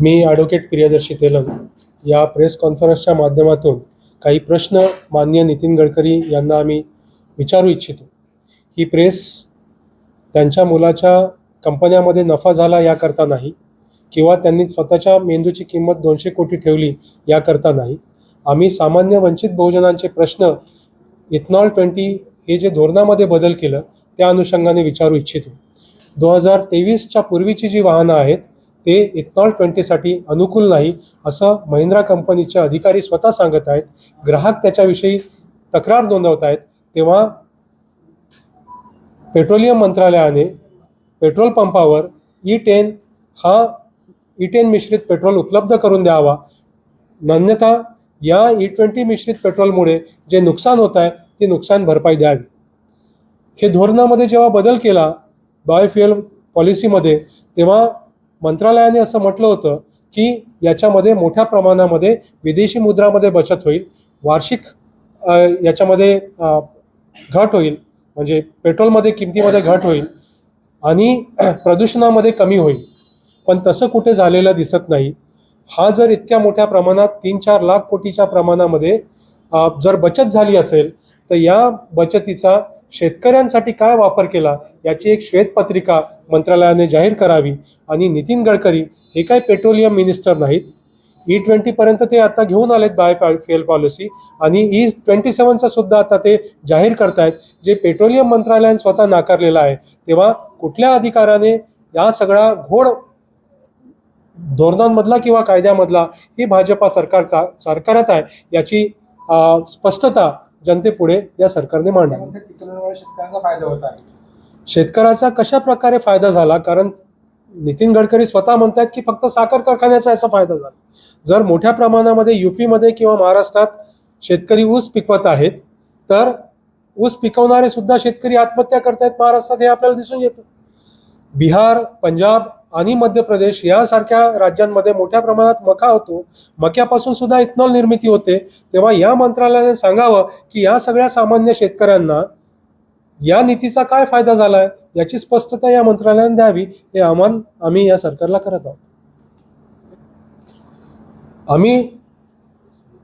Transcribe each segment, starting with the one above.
मी advocate Priyadarshi Telang. या press कॉन्फरन्सच्या माध्यमातून काही प्रश्न माननीय नितीन गडकरी यांना आम्ही विचारू इच्छितो. ही प्रेस त्यांच्या मुलाच्या कंपन्यामध्ये नफा झाला याकरता नाही किंवा त्यांनी स्वतःच्या मेंदूची किंमत दोनशे कोटी ठेवली याकरता नाही. आम्ही सामान्य वंचित बहुजनांचे प्रश्न इथनॉल ट्वेंटी हे जे धोरणामध्ये बदल केलं त्या अनुषंगाने विचारू इच्छितो. दोन हजार तेवीसच्या पूर्वीची जी वाहनं आहेत ते इथनॉल ट्वेंटीसाठी अनुकूल नाही असं महिंद्रा कंपनीचे अधिकारी स्वतः सांगत आहेत. ग्राहक त्याच्याविषयी तक्रार नोंदवत आहेत. तेव्हा पेट्रोलियम मंत्रालयाने पेट्रोल पंपावर e ई टेन हा e ई टेन मिश्रित पेट्रोल उपलब्ध करून द्यावा. अन्यथा या e ई ट्वेंटी मिश्रित पेट्रोलमुळे जे नुकसान होत आहे ते नुकसान भरपाई द्यावी. हे धोरणामध्ये जेव्हा बदल केला बायोफ्युएल पॉलिसीमध्ये तेव्हा मंत्रालयाने असं म्हटलं होतं की याच्यामध्ये मोठ्या प्रमाणामध्ये विदेशी मुद्रामध्ये बचत होईल वार्षिक याच्यामध्ये घट होईल म्हणजे पेट्रोलमध्ये किमतीमध्ये घट होईल आणि प्रदूषणामध्ये कमी होईल. पण तसं कुठे झालेलं दिसत नाही. हा जर इतक्या मोठ्या प्रमाणात तीन चार लाख कोटीच्या प्रमाणामध्ये जर बचत झाली असेल तर या बचतीचा शेतकऱ्यांसाठी काय वापर केला याची एक श्वेतपत्रिका मंत्रालयाने जाहीर करावी. आणि नितीन गडकरी हे काय पेट्रोलियम मिनिस्टर नाहीत? E ई ट्वेंटीपर्यंत ते आता घेऊन आलेत बाय फेल पॉलिसी. आणि ई ट्वेंटी सेवनचा सुद्धा आता ते जाहीर करतायत जे पेट्रोलियम मंत्रालयाने स्वतः नाकारलेलं आहे. तेव्हा कुठल्या अधिकाराने या सगळा घोड धोरणांमधला किंवा कायद्यामधला ही भाजपा सरकारचा सरकारत आहे याची स्पष्टता जनतेपुढे या सरकारने शेतकऱ्यांचा फायदा होत आहे. शेतकऱ्याचा कशा प्रकारे फायदा झाला? कारण नितीन गडकरी स्वतः म्हणतात की फक्त साखर कारखान्याचा याचा फायदा झाला. जर मोठ्या प्रमाणामध्ये युपीमध्ये किंवा महाराष्ट्रात शेतकरी ऊस पिकवत आहेत तर ऊस पिकवणारे सुद्धा शेतकरी आत्महत्या करतायत महाराष्ट्रात हे आपल्याला दिसून येतं. बिहार पंजाब आणि मध्य प्रदेश यासारख्या राज्यांमध्ये मोठ्या प्रमाणात मका होतो. मक्यापासून सुद्धा इथनॉल निर्मिती होते. तेव्हा या मंत्रालयाने सांगावं की या सगळ्या सामान्य शेतकऱ्यांना या नीतीचा काय फायदा झालाय? याची स्पष्टता या मंत्रालयाने द्यावी. हे आव्हान आम्ही या सरकारला करत आहोत. आम्ही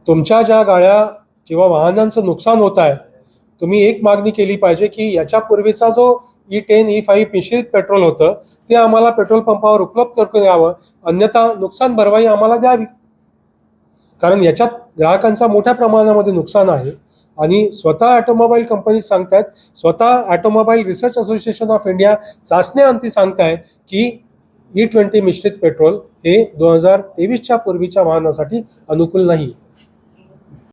तुमच्या ज्या गाड्या किंवा वाहनांचं नुकसान होत आहे तुम्ही एक मागणी केली पाहिजे की याच्यापूर्वीचा जो ई टेन ई फाईव्ह मिश्रित पेट्रोल होतं ते आम्हाला पेट्रोल पंपावर उपलब्ध करून द्यावं. अन्यथा नुकसान भरपाई आम्हाला द्यावी. कारण याच्यात ग्राहकांचा मोठ्या प्रमाणामध्ये नुकसान आहे. आणि स्वतः ऑटोमोबाईल कंपनी सांगतायत स्वतः automobile research association of India चाचण्याअंती सांगताय की e ई ट्वेंटी मिश्रित पेट्रोल हे दोन हजार तेवीसच्या पूर्वीच्या वाहनासाठी अनुकूल नाही.